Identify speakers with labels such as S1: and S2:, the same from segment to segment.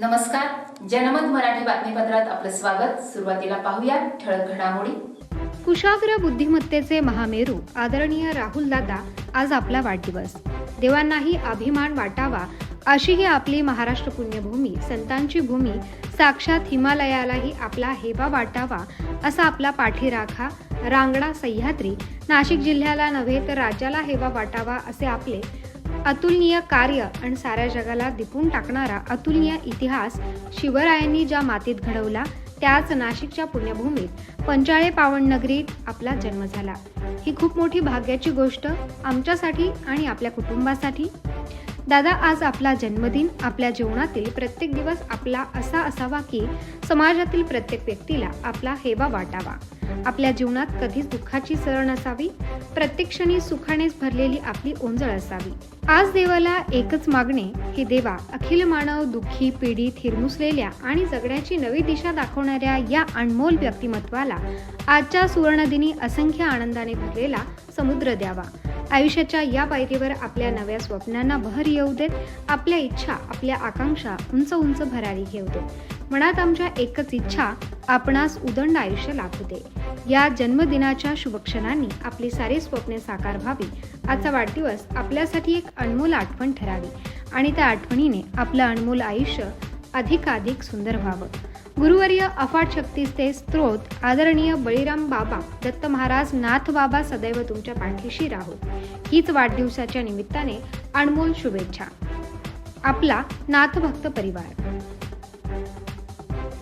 S1: नमस्कार. जनमत मराठी बातमीपत्रात आपलं स्वागत. सुरुवातीला पाहूया ठळक घडामोडी.
S2: कुशाग्र बुद्धिमत्तेचे महामेरू आदरणीय राहुल दादा आज आपला वाढदिवस. देवांनाही अभिमान वाटावा अशी ही आपली महाराष्ट्र पुण्यभूमी संतांची भूमी साक्षात हिमालयालाही आपला हेवा वाटावा असा आपला पाठीराखा रांगडा सह्याद्री नाशिक जिल्ह्याला नव्हे तर राज्याला हेवा वाटावा असे आपले अतुलनीय कार्य आणि साऱ्या जगाला दिपून टाकणारा अतुलनीय इतिहास शिवरायांनी ज्या मातीत घडवला त्याच नाशिकच्या पुण्यभूमीत पंचाळे पावन नगरीत आपला जन्म झाला. ही खूप मोठी भाग्याची गोष्ट आमच्यासाठी आणि आपल्या कुटुंबासाठी. दादा आज आपला जन्मदिन आपल्या जीवनातील प्रत्येक दिवस आपला असा असावा की समाजातील प्रत्येक व्यक्तीला आपला हेवा वाटावा. आपल्या जीवनात कधीच दुःखाची सळ नसावी प्रत्येक क्षणी सुखानेच भरलेली आपली ओंजळ असावी. आज देवाला एकच मागणे की देवा अखिल मानव दुःखी पीडित हिरमुसलेल्या आणि जगण्याची नवी दिशा दाखवणाऱ्या या अनमोल व्यक्तिमत्वाला आजच्या सुवर्णदिनी असंख्य आनंदाने भरलेला समुद्र द्यावा. आयुष्याच्या या पायरीवर आपल्या नव्या स्वप्नांना बहर येऊ देत आपल्या इच्छा आपल्या आकांक्षा उंच उंच भरारी घेऊ देत. मनात आमच्या एकच इच्छा आपणास उदंड आयुष्य लाभू दे. या जन्मदिनाच्या शुभक्षणांनी आपली सारी स्वप्ने साकार व्हावी. आजचा वाढदिवस आपल्यासाठी एक अनमोल आठवण ठरावी आणि त्या आठवणीने आपलं अनमोल आयुष्य अधिकाधिक सुंदर व्हावं. गुरुवर्य अफाट शक्तीचे स्त्रोत आदरणीय बळीराम बाबा दत्त महाराज नाथ बाबा सदैव तुमच्या पाठीशी राहू. हीच वाढदिवसाच्या निमित्ताने अनमोल शुभेच्छा. आपला नाथभक्त परिवार.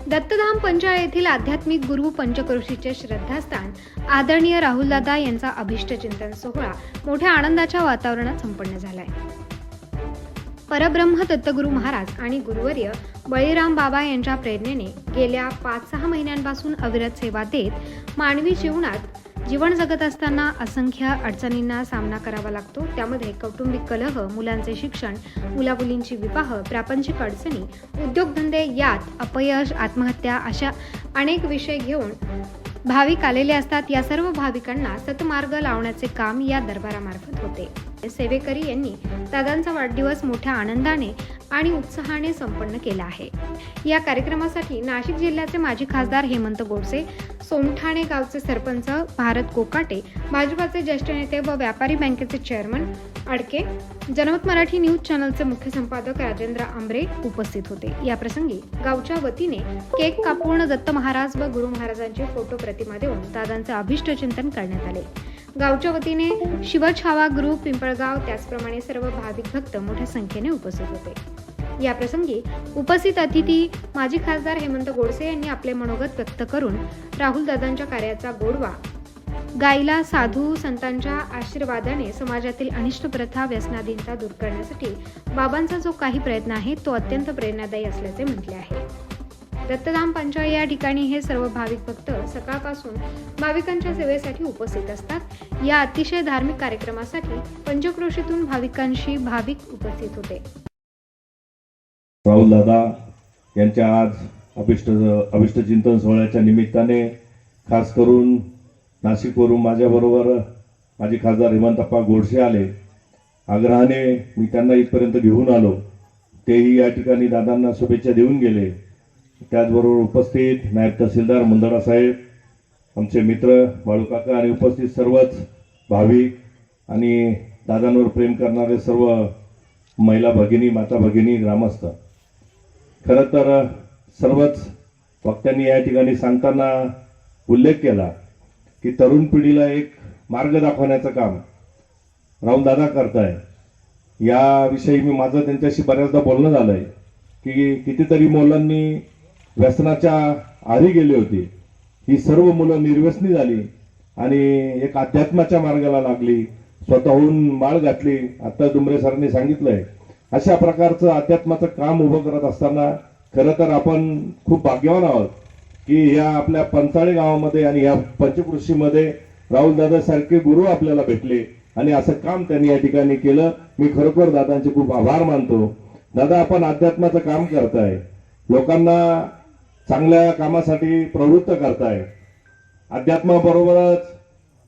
S2: दत्तधाम पंचाळ येथील आध्यात्मिक गुरु पंचक्रोशीचे श्रद्धास्थान आदरणीय राहुलदादा यांचा अभिष्ट चिंतन सोहळा मोठ्या आनंदाच्या वातावरणात संपन्न झालाय. परब्रह्म दत्तगुरु महाराज आणि गुरुवर्य बळीराम बाबा यांच्या प्रेरणेने गेल्या पाच सहा महिन्यांपासून अविरत सेवा देत मानवी जीवनात जीवन जगत असताना असंख्य अडचणींना सामना करावा लागतो. त्यामध्ये कौटुंबिक कलह मुलांचे शिक्षण मुलामुलींची विवाह प्रापंचिक अडचणी उद्योगधंदे यात अपयश आत्महत्या अशा अनेक विषय घेऊन भाविक आलेले असतात. या सर्व भाविकांना सतमार्ग लावण्याचे काम या दरबारामार्फत होते. सेवेकरी यांनी दादांचा वाढदिवस मोठ्या आनंदाने आणि उत्साहाने संपन्न केला आहे. या कार्यक्रमासाठी नाशिक जिल्ह्याचे माजी खासदार हेमंत गोडसे सोमठाणे गावचे सरपंच भारत कोकाटे भाजपाचे ज्येष्ठ नेते व व्यापारी बँकेचे चेअरमन अडके जनमत मराठी न्यूज चॅनलचे मुख्य संपादक राजेंद्र आंबरे उपस्थित होते. या प्रसंगी गावच्या वतीने केक कापून दत्त महाराज व गुरु महाराजांची फोटो प्रतिमा देऊन दादांचे अभिष्टचिंतन करण्यात आले. गावच्या वतीने शिवछावा ग्रुप पिंपळगाव त्याचप्रमाणे सर्व भाविक भक्त मोठ्या संख्येने उपस्थित होते. या प्रसंगी उपस्थित अतिथी माजी खासदार हेमंत गोडसे यांनी आपले मनोगत व्यक्त करून राहुल दादांच्या कार्याचा गोडवा गायला साधू संतांच्या आशीर्वादाने समाजातील अनिष्ट प्रथा व्यसनाधीनता दूर करण्यासाठी बाबांचा जो काही प्रयत्न आहे तो अत्यंत प्रेरणादायी असल्याचे म्हटले आहे. दत्तधाम पंचाळ या ठिकाणी हे सर्व भाविक भक्त सकाळपासून भाविकांच्या सेवेसाठी उपस्थित असतात. या अतिशय धार्मिक कार्यक्रमासाठी पंचक्रोशीतून भाविकांशी भाविक उपस्थित होते.
S3: राहुल दादा यांच्या आज अभिष्ट अभिष्ट चिंतन सोहळ्याच्या निमित्ताने खास करून नाशिकवरून माझ्याबरोबर माझे खासदार हेमंतप्पा गोडसे आले. आग्रहाने मी त्यांना इथपर्यंत घेऊन आलो. तेही या ठिकाणी दादांना शुभेच्छा देऊन गेले. त्याचबरोबर उपस्थित नायब तहसीलदार मुंदडा साहेब आमचे मित्र बाळूकाका आणि उपस्थित सर्वच भाविक आणि दादांवर प्रेम करणारे सर्व महिला भगिनी माता भगिनी ग्रामस्थ. खरं तर सर्वच वक्त्यांनी या ठिकाणी सांगताना उल्लेख केला की तरुण पिढीला एक मार्ग दाखवण्याचं काम राहुल दादा करताय. याविषयी मी माझं त्यांच्याशी बऱ्याचदा बोलणं झालंय की कितीतरी मुलांनी व्यसनाच्या आधी गेली होती. ही सर्व मुलं निर्व्यसनी झाली आणि एक अध्यात्माच्या मार्गाला लागली. स्वतःहून माळ घातली. आता डुमरे सरांनी सांगितलंय. अशा प्रकारचं अध्यात्माचं काम उभं करत असताना खरं तर आपण खूप भाग्यवान आहोत की या आपल्या पंचाळे गावामध्ये आणि या पंचकृषीमध्ये राहुल सारखे गुरु आपल्याला भेटले आणि असं काम त्यांनी या ठिकाणी केलं. मी खरोखर दादांचे खूप आभार मानतो. दादा आपण अध्यात्माचं काम करताय. लोकांना चांगल्या कामासाठी प्रवृत्त करताय. अध्यात्माबरोबरच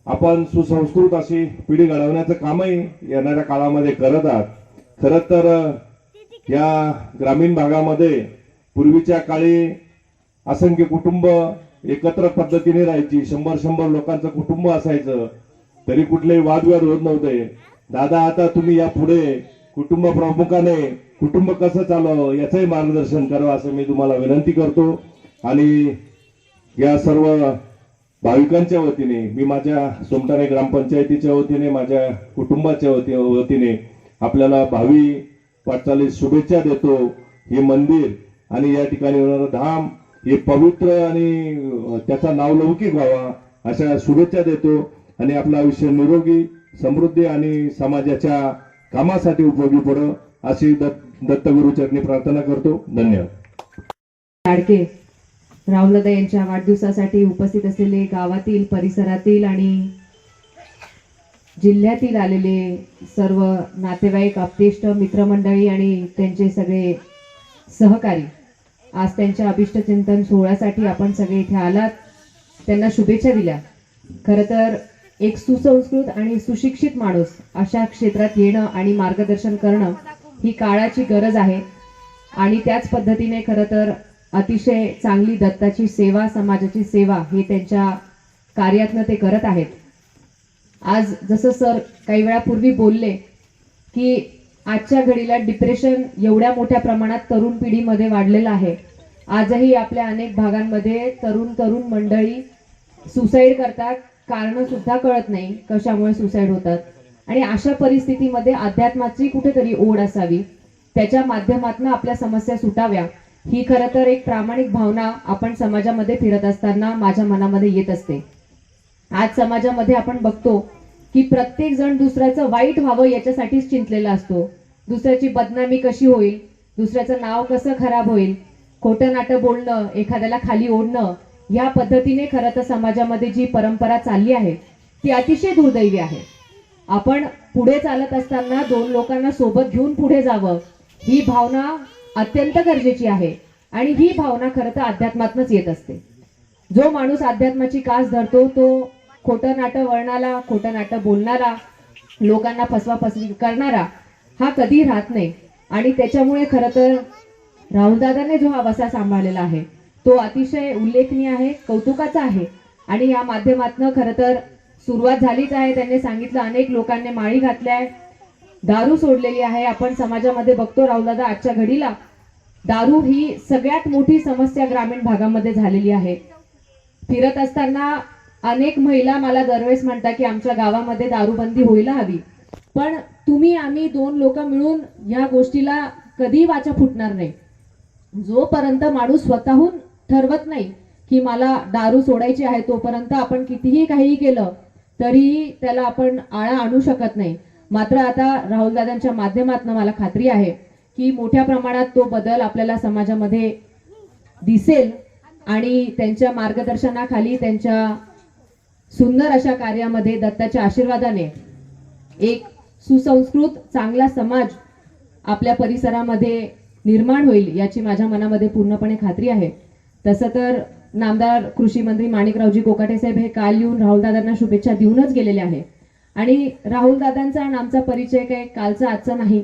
S3: आपण सुसंस्कृत अशी पिढी घडवण्याचं कामही येणाऱ्या काळामध्ये करत आहात. खरं तर या ग्रामीण भागामध्ये पूर्वीच्या काळी असंख्य कुटुंब एकत्र पद्धतीने राहायची शंभर शंभर लोकांचं कुटुंब असायचं तरी कुठलेही वादविवाद होत नव्हते. दादा आता तुम्ही या पुढे कुटुंब प्रमुखाने कुटुंब कसं चालवावं याचंही मार्गदर्शन करावं असं मी तुम्हाला विनंती करतो. आणि या सर्व भाविकांच्या वतीने मी माझ्या सोमठाणे ग्रामपंचायतीच्या वतीने माझ्या कुटुंबाच्या वती वतीने आपल्याला भावी वाटचालीस शुभेच्छा देतो. हे मंदिर आणि या ठिकाणी होणारं धाम हे पवित्र आणि त्याचा त्याचा नावलौकिक व्हावा अशा शुभेच्छा देतो. आणि आपलं आयुष्य निरोगी समृद्धी आणि समाजाच्या कामासाठी उपयोगी पडो. अशी दत्त दत्तगुरुचरणी प्रार्थना करतो. धन्यवाद.
S4: लाडके राहुलदा यांच्या वाढदिवसासाठी उपस्थित असलेले गावातील परिसरातील आणि जिल्ह्यातील आलेले सर्व नातेवाईक आपतेष्ट मित्रमंडळी आणि त्यांचे सगळे सहकारी आज त्यांच्या अभिष्ट चिंतन सोहळ्यासाठी आपण सगळे इथे आलात. त्यांना शुभेच्छा दिल्या. खरं तर एक सुसंस्कृत आणि सुशिक्षित माणूस अशा क्षेत्रात येणं आणि मार्गदर्शन करणं ही काळाची गरज आहे. आणि त्याच पद्धतीने खरं तर अतिशय चांगली दत्ताची सेवा समाजाची सेवा हे त्यांच्या कार्यातनं ते करत आहेत. आज जसं सर काही वेळापूर्वी बोलले की आजच्या घडीला डिप्रेशन एवढ्या मोठ्या प्रमाणात तरुण पिढीमध्ये वाढलेलं आहे. आजही आपल्या अनेक भागांमध्ये तरुण तरुण मंडळी सुसाईड करतात. कारण सुद्धा कळत नाही कशामुळे सुसाईड होतात. आणि अशा परिस्थितीमध्ये अध्यात्माची कुठेतरी ओढ असावी. त्याच्या माध्यमातून आपल्या समस्या सुटाव्या. ही खरं तर एक प्रामाणिक भावना आपण समाजामध्ये फिरत असताना माझ्या मनामध्ये येत असते. आज समाजामध्ये आपण बघतो की प्रत्येक जण दुसऱ्याचं वाईट व्हावं याच्यासाठीच चिंतलेला असतो. दुसऱ्याची बदनामी कशी होईल? दुसऱ्याचं नाव कसं खराब होईल? खोटं नाटं बोलणं एखाद्याला खाली ओढणं या पद्धतीने खरं तर समाजामध्ये जी परंपरा चालली आहे ती अतिशय दुर्दैवी आहे. आपण पुढे चालत असताना दोन लोकांना सोबत घेऊन पुढे जावं ही भावना अत्यंत गरजेची आहे. आणि ही भावना खरं तर अध्यात्मातनच येत असते. जो माणूस अध्यात्माची कास धरतो तो खोटं नाटं वळणारा खोटं नाटं बोलणारा लोकांना फसवा फसवी करणारा हा कधी राहत नाही. आणि त्याच्यामुळे खरं तर राहुलदादाने जो हा वसा सांभाळलेला आहे तो अतिशय उल्लेखनीय आहे कौतुकाचा आहे. आणि या माध्यमातनं खरं तर सुरुवात झालीच आहे. त्यांनी सांगितलं अनेक लोकांनी माळी घातल्या आहे. दारू सोडलेली आहे. आपण समाजामध्ये बघतो राहुलदादा आजच्या घडीला. दारू ही सगळ्यात मोठी समस्या ग्रामीण भागामध्ये झालेली आहे. फिरत असताना अनेक महिला मला दरवेळेस म्हणतात की आमच्या गावामध्ये दारूबंदी व्हायला हवी. पण तुम्ही आम्ही दोन लोक मिळून या गोष्टीला कधी वाचा फुटणार नाही. जोपर्यंत माणूस स्वतःहून ठरवत नाही की मला दारू सोडायची आहे तोपर्यंत आपण कितीही काही केलं तरीही त्याला आपण आळा आणू शकत नाही. मात्र आता राहुलदादांच्या माध्यमातून मला खात्री आहे की मोठ्या प्रमाणात तो बदल आपल्याला समाजामध्ये दिसेल आणि त्यांच्या मार्गदर्शनाखाली त्यांच्या सुंदर अशा कार्यामध्ये दत्ताच्या आशीर्वादाने एक सुसंस्कृत चांगला समाज आपल्या परिसरामध्ये निर्माण होईल याची माझ्या मनामध्ये पूर्णपणे खात्री आहे. तसं तर नामदार कृषी मंत्री माणिकरावजी कोकाटे साहेब हे काल येऊन राहुलदादांना शुभेच्छा देऊनच गेलेले आहे. आणि राहुलदादांचा आणि आमचा परिचय काही कालचा आजचा नाही.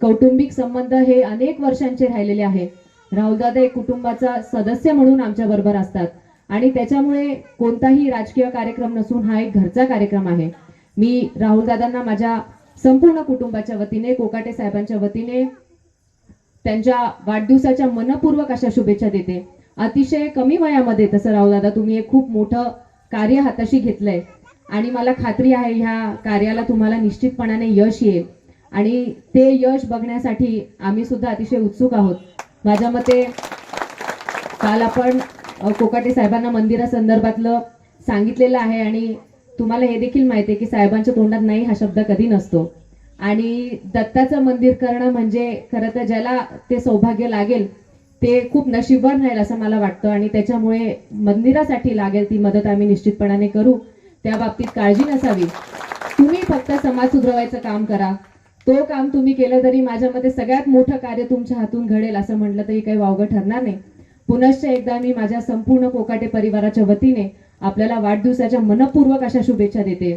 S4: कौटुंबिक संबंध हे अनेक वर्षांचे राहिलेले आहे. राहुलदादा एक कुटुंबाचा सदस्य म्हणून आमच्या बरोबर असतात. आणि त्याच्यामुळे कोणताही राजकीय कार्यक्रम नसून हा एक घरचा कार्यक्रम आहे. मी राहुलदादांना माझ्या संपूर्ण कुटुंबाच्या वतीने कोकाटे साहेबांच्या वतीने त्यांच्या वाढदिवसाच्या मनपूर्वक अशा शुभेच्छा देते. अतिशय कमी वयामध्ये तसं राहुलदादा तुम्ही एक खूप मोठं कार्य हाताशी घेतलंय. आणि मला खात्री आहे ह्या कार्याला तुम्हाला निश्चितपणाने यश येईल. आणि ते यश बघण्यासाठी आम्ही सुद्धा अतिशय उत्सुक आहोत. माझ्या मते काल आपण कोकाटे साहेबांना मंदिरासंदर्भातलं सांगितलेलं आहे आणि तुम्हाला हे देखील माहिती आहे की साहेबांच्या तोंडात नाही हा शब्द कधी नसतो. आणि दत्ताचं मंदिर करणं म्हणजे खरं तर ज्याला ते सौभाग्य लागेल ते खूप नशीबवान राहील असं मला वाटतं आणि त्याच्यामुळे मंदिरासाठी लागेल ती मदत आम्ही निश्चितपणाने करू. त्या बाबतीत काळजी नसावी. तुम्ही फक्त समाज सुधरवायचं काम करा. तो काम तुम्ही केलं तरी माझ्यामध्ये सगळ्यात मोठं कार्य तुमच्या हातून घडेल असं म्हटलं तरी काही वावगं ठरणार नाही. पुनश्च एकदा मी माझ्या संपूर्ण कोकाटे परिवाराच्या वतीने आपल्याला वाढदिवसाच्या मनपूर्वक अशा शुभेच्छा देते.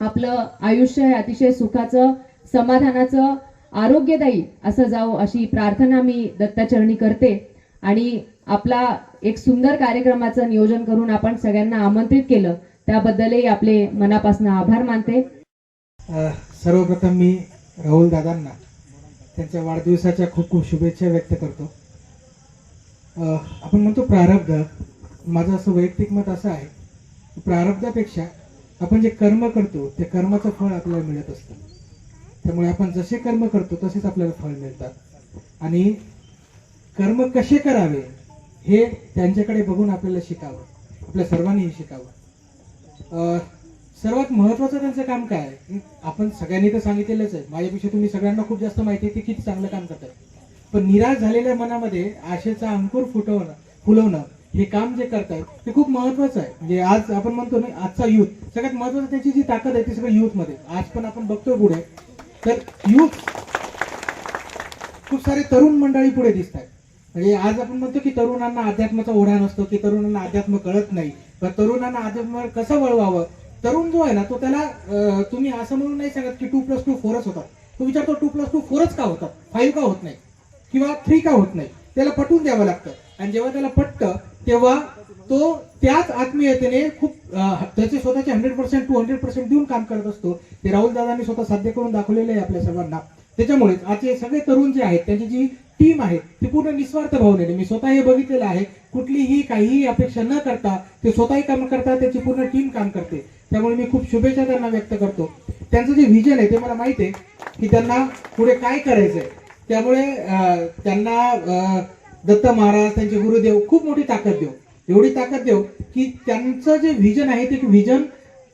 S4: आपलं आयुष्य हे अतिशय सुखाचं समाधानाचं आरोग्यदायी असं जावं अशी प्रार्थना मी दत्ताचरणी करते. आणि आपला एक सुंदर कार्यक्रमाचं नियोजन करून आपण सगळ्यांना आमंत्रित केलं त्याबद्दलही आपले मनापासून आभार मानते.
S5: सर्वप्रथम मी राहुल दादांना त्यांच्या वाढदिवसाच्या खूप खूप शुभेच्छा व्यक्त करतो. आपण म्हणतो प्रारब्ध. माझं असं वैयक्तिक मत असं आहे प्रारब्धापेक्षा आपण जे कर्म करतो ते कर्माचं फळ आपल्याला मिळत असतं. त्यामुळे आपण जसे कर्म करतो तसेच आपल्याला फळ मिळतात. आणि कर्म कसे करावे हे त्यांच्याकडे बघून आपल्याला शिकावं. आपल्या सर्वांनीही शिकावं. सर्वात महत्वाचं त्यांचं काम काय? आहे आपण सगळ्यांनी तर सांगितलेलंच आहे. माझ्यापेक्षा तुम्ही सगळ्यांना खूप जास्त माहिती आहे की किती चांगलं काम करतात. पण निराश झालेल्या मनामध्ये आशेचा अंकुर फुटवणं फुलवणं हे काम जे करतायत ते खूप महत्वाचं आहे. म्हणजे आज आपण म्हणतो ना आजचा युथ. सगळ्यात महत्वाचं त्याची जी ताकद आहे ती सगळं युथमध्ये. आज पण आपण बघतोय पुढे तर युथ खूप सारे तरुण मंडळी पुढे दिसत आहेत म्हणजे आज आपण म्हणतो की तरुणांना अध्यात्माचा ओढा नसतो की तरुणांना अध्यात्म कळत नाही. पण तरुणांना अध्यात्म कसं वळवावं? तरुण जो आहे ना तो त्याला तुम्ही असं म्हणून नाही सांगत की टू प्लस टू फोरच होतात. तो विचारतो टू प्लस टू फोरच का होतात? फाईव्ह का होत नाही? किंवा थ्री का होत नाही? त्याला पटवून द्यावं लागतं. आणि जेव्हा त्याला पटतं तेव्हा तो त्याच आत्मीयतेने खूप त्याचे स्वतःचे hundred percent two hundred percent देऊन काम करत असतो. ते राहुल दादांनी स्वतः साध्य करून दाखवलेले आहे आपल्या सर्वांना. त्याच्यामुळेच आजचे सगळे तरुण जे आहेत त्यांची जी टीम आहे ती पूर्ण निस्वार्थ भावनेने मी स्वतः हे बघितलेलं आहे कुठलीही काहीही अपेक्षा न करता ते स्वतःही काम करतात त्याची पूर्ण टीम काम करते. त्यामुळे मी खूप शुभेच्छा त्यांना व्यक्त करतो. त्यांचं जे व्हिजन आहे ते मला माहिती आहे की त्यांना पुढे काय करायचंय. त्यामुळे त्यांना दत्त महाराज त्यांचे गुरुदेव खूप मोठी ताकद देऊ. एवढी ताकद देऊ की त्यांचं जे व्हिजन आहे ते व्हिजन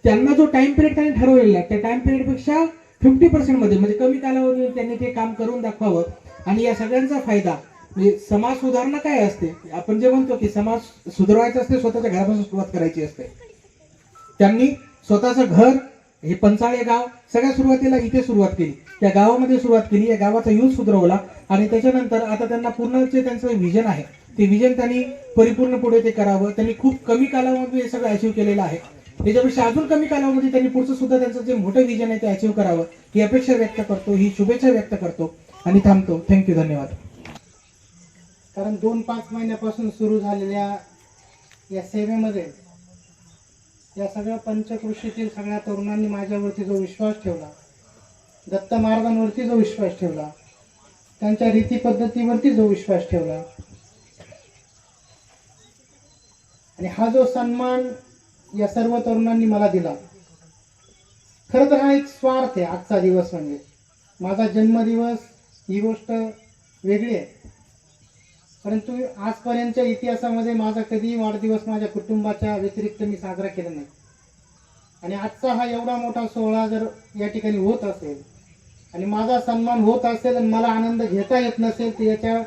S5: त्यांना जो टाइम पिरियड त्यांनी ठरवलेला आहे त्या टाइम पिरियडपेक्षा फिफ्टी पर्सेंटमध्ये म्हणजे कमी कालावधी त्यांनी ते काम करून दाखवावं. आणि या सगळ्यांचा फायदा म्हणजे समाज सुधारणा काय असते? आपण जे म्हणतो की समाज सुधारायचा असते स्वतःच्या घरापासून सुरुवात करायची असते. त्यांनी स्वतःचं घर हे पंचाळे गाव सगळ्या सुरुवातीला इथे सुरुवात केली. त्या गावामध्ये सुरुवात केली या गावाचा यूज सुधरवला. आणि त्याच्यानंतर आता त्यांना पूर्ण जे त्यांचं व्हिजन आहे. ते विजन त्यांनी परिपूर्ण पुढे ते करावं. त्यांनी खूप कमी कालावधीमध्ये हे सगळं अचीव्ह केलेलं आहे. त्याच्यापेक्षा अजून कमी कालावधीमध्ये त्यांनी पुढचं सुद्धा त्यांचं जे मोठं विजन आहे ते अचीव्ह करावं ही अपेक्षा व्यक्त करतो ही शुभेच्छा व्यक्त करतो आणि थांबतो. थँक्यू धन्यवाद.
S6: कारण दोन पाच महिन्यापासून सुरू झालेल्या या सेवेमध्ये या सगळ्या पंचकृषीतील सगळ्या तरुणांनी माझ्यावरती जो विश्वास ठेवला दत्तमार्गांवरती जो विश्वास ठेवला त्यांच्या रीती पद्धतीवरती जो विश्वास ठेवला आणि हा जो सन्मान या सर्व तरुणांनी मला दिला खरं तर हा एक स्वार्थ आहे आजचा दिवस म्हणजे. माझा जन्मदिवस ही गोष्ट वेगळी आहे. परंतु आजपर्यंतच्या इतिहासामध्ये माझा कधीही वाढदिवस माझ्या कुटुंबाच्या व्यतिरिक्त मी साजरा केला नाही. आणि आजचा हा एवढा मोठा सोहळा जर या ठिकाणी होत असेल आणि माझा सन्मान होत असेल आणि मला आनंद घेता येत नसेल तर याच्या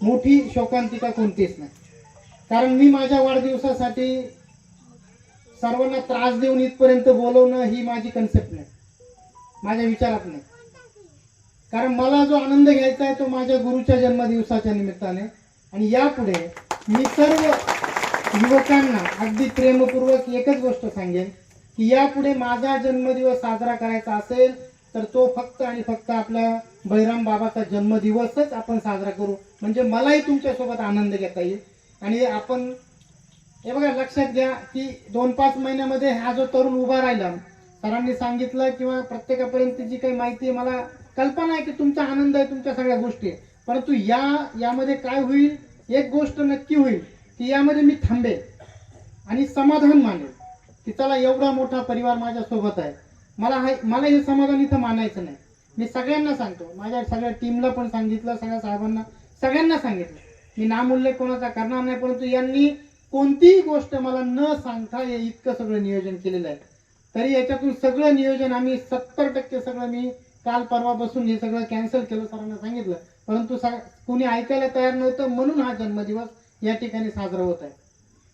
S6: मोठी शोकांतिका कोणतीच नाही. कारण मी माझ्या वाढदिवसासाठी सर्वांना त्रास देऊन इथपर्यंत बोलवणं ही माझी कन्सेप्ट नाही. माझ्या विचारात नाही. कारण मला जो आनंद घ्यायचा आहे तो माझ्या गुरुच्या जन्मदिवसाच्या निमित्ताने. आणि यापुढे मी सर्व युवकांना अगदी प्रेमपूर्वक एकच गोष्ट सांगेन की यापुढे माझा जन्मदिवस साजरा करायचा असेल तर तो फक्त आणि फक्त आपल्या बैराम बाबाचा जन्मदिवसच आपण साजरा करू. म्हणजे मलाही तुमच्यासोबत आनंद घेता येईल. आणि आपण हे बघा लक्षात घ्या की दोन पाच महिन्यामध्ये हा जो तरुण उभा राहिला सरांनी सांगितलं किंवा प्रत्येकापर्यंत जी काही माहिती आहे मला कल्पना आहे की तुमचा आनंद आहे तुमच्या सगळ्या गोष्टी आहे. परंतु या यामध्ये काय होईल? एक गोष्ट नक्की होईल की यामध्ये मी थांबेल आणि समाधान मानेल की चला एवढा मोठा परिवार माझ्यासोबत आहे. मला हा मला हे समाधान इथं मानायचं नाही. मी सगळ्यांना सांगतो माझ्या सगळ्या टीमला पण सांगितलं सगळ्या साहेबांना सगळ्यांना सांगितलं. मी नामोल्लेख कोणाचा करणार नाही परंतु यांनी कोणतीही गोष्ट मला न सांगता हे इतकं सगळं नियोजन केलेलं आहे. तरी याच्यातून सगळं नियोजन आम्ही सत्तर टक्के सगळं मी काल परवापासून हे सगळं कॅन्सल केलं सरांना सांगितलं. परंतु सा कुणी ऐकायला तयार नव्हतं म्हणून हा जन्मदिवस या ठिकाणी साजरा होत आहे.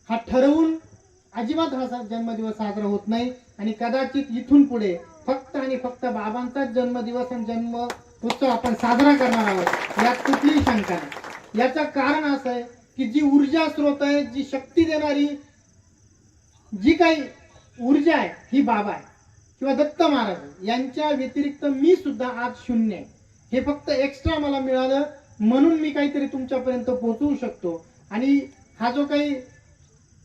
S6: हा ठरवून अजिबात हा जन्मदिवस साजरा होत नाही आणि कदाचित इथून पुढे फक्त आणि फक्त बाबांचाच जन्मदिवस आणि जन्म उत्सव आपण साजरा करणार आहोत यात कुठलीही शंका नाही. याचं कारण असं आहे की जी ऊर्जा स्रोत आहे जी शक्ती देणारी जी काही ऊर्जा आहे ही बाबा आहे. किंवा दत्त महाराज यांच्या व्यतिरिक्त मी सुद्धा आज शून्य आहे. हे फक्त एक्स्ट्रा मला मिळालं म्हणून मी काहीतरी तुमच्यापर्यंत पोहोचवू शकतो. आणि हा जो काही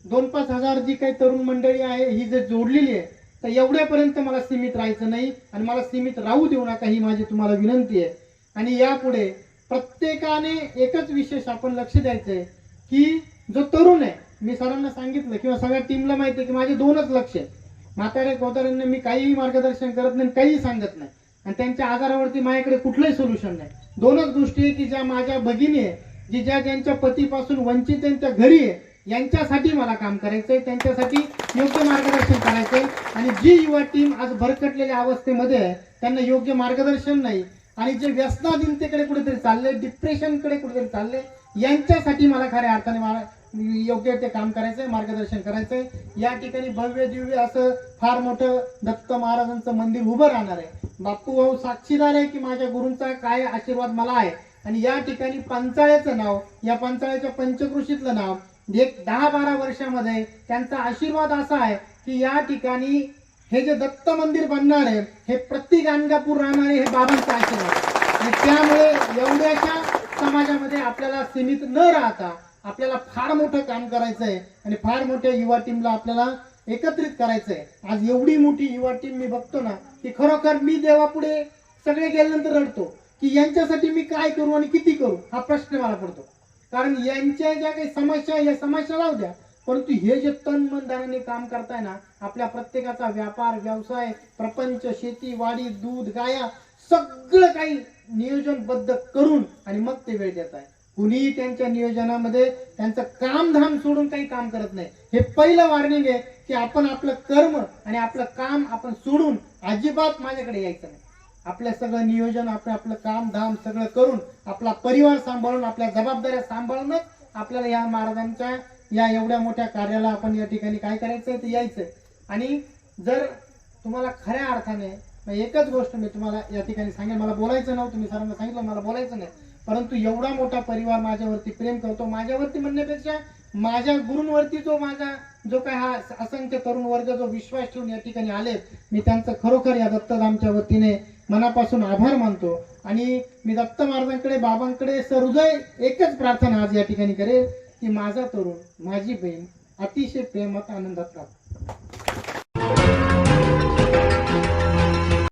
S6: दोन पाच हजार जी काही तरुण मंडळी आहे ही जर जोडलेली आहे तर एवढ्यापर्यंत मला सीमित राहायचं नाही आणि मला सीमित राहू देऊ नका ही माझी तुम्हाला विनंती आहे. आणि यापुढे प्रत्येकाने एकच विशेष आपण लक्ष द्यायचं आहे की जो तरुण आहे मी सरांना सांगितलं किंवा सगळ्या टीमला माहिती आहे की माझे दोनच लक्ष आहे म्हाताऱ्या गोताऱ्यांना मी काहीही मार्गदर्शन करत नाही काहीही सांगत नाही. आणि त्यांच्या आजारावरती माझ्याकडे कुठलंही सोल्युशन नाही. दोनच गोष्टी आहे की ज्या माझ्या भगिनी आहे जी ज्या ज्यांच्या पतीपासून वंचित त्यांच्या घरी आहे यांच्यासाठी मला काम करायचंय त्यांच्यासाठी योग्य मार्गदर्शन करायचंय. आणि जी युवा टीम आज भरकटलेल्या अवस्थेमध्ये आहे त्यांना योग्य मार्गदर्शन नाही आणि जे व्यसनाधीनतेकडे कुठेतरी चालले डिप्रेशनकडे कुठेतरी चालले यांच्यासाठी मला खऱ्या अर्थाने मला योग्य ते काम करायचंय मार्गदर्शन करायचंय. या ठिकाणी भव्य दिव्य असं फार मोठं दत्त महाराजांचं मंदिर उभं राहणार आहे. बापू भाऊ साक्षीदार आहे की माझ्या गुरूंचा काय आशीर्वाद मला आहे? आणि या ठिकाणी पंचाळ्याचं नाव या पंचाळ्याच्या पंचकृषीतलं नाव एक दहा बारा वर्षामध्ये त्यांचा आशीर्वाद असा आहे की या ठिकाणी हे जे दत्त मंदिर बनणार आहे हे प्रत्येक गाणगापूर राहणारे हे बाबांचा आशीर्वाद. आणि त्यामुळे एवढ्याशा समाजामध्ये आपल्याला सीमित न राहता आपल्याला फार मोठं काम करायचं आहे आणि फार मोठ्या युवा टीमला आपल्याला एकत्रित करायचं आहे आज एवढी मोठी युवा टीम मी बघतो ना की खरोखर मी देवापुढे सगळे गेल्यानंतर रडतो की यांच्यासाठी मी काय करू आणि किती करू हा प्रश्न मला पडतो. कारण यांच्या ज्या काही समस्या या समस्या राहू द्या परंतु हे जे तन मन धनाने काम करताय ना आपल्या प्रत्येकाचा व्यापार व्यवसाय प्रपंच शेती वाडी दूध गाया सगळं काही नियोजनबद्ध करून आणि मग ते वेळ देत आहे. कुणीही त्यांच्या नियोजनामध्ये त्यांचं काम धाम सोडून काही काम करत नाही. हे पहिलं वॉर्निंग आहे की आपण आपलं कर्म आणि आपलं काम आपण सोडून अजिबात माझ्याकडे यायचं नाही. आपलं सगळं नियोजन आपलं आपलं काम धाम सगळं करून आपला परिवार सांभाळून आपल्या जबाबदाऱ्या सांभाळूनच आपल्याला या महाराजांच्या या एवढ्या मोठ्या कार्याला आपण या ठिकाणी काय करायचंय? ते यायचंय. आणि जर तुम्हाला खऱ्या अर्थाने एकच गोष्ट मी तुम्हाला या ठिकाणी सांगेन. मला बोलायचं नव्हतं मी सरांना सांगितलं मला बोलायचं नाही. परंतु एवढा मोठा परिवार माझ्यावरती प्रेम करतो. माझ्यावरती म्हणण्यापेक्षा माझ्या गुरूंवरती जो माझा जो काय हा असंख्य तरुण वर्ग जो विश्वास ठेवून या ठिकाणी आलेत मी त्यांचं खरोखर या दत्तधामच्या वतीने मनापासून आभार मानतो. आणि मी दत्त महाराजांकडे बाबांकडे सहृदय एकच प्रार्थना आज या ठिकाणी करेल. की माझा तरुण माझी बहीण अतिशय प्रेमात आनंदात राहतो.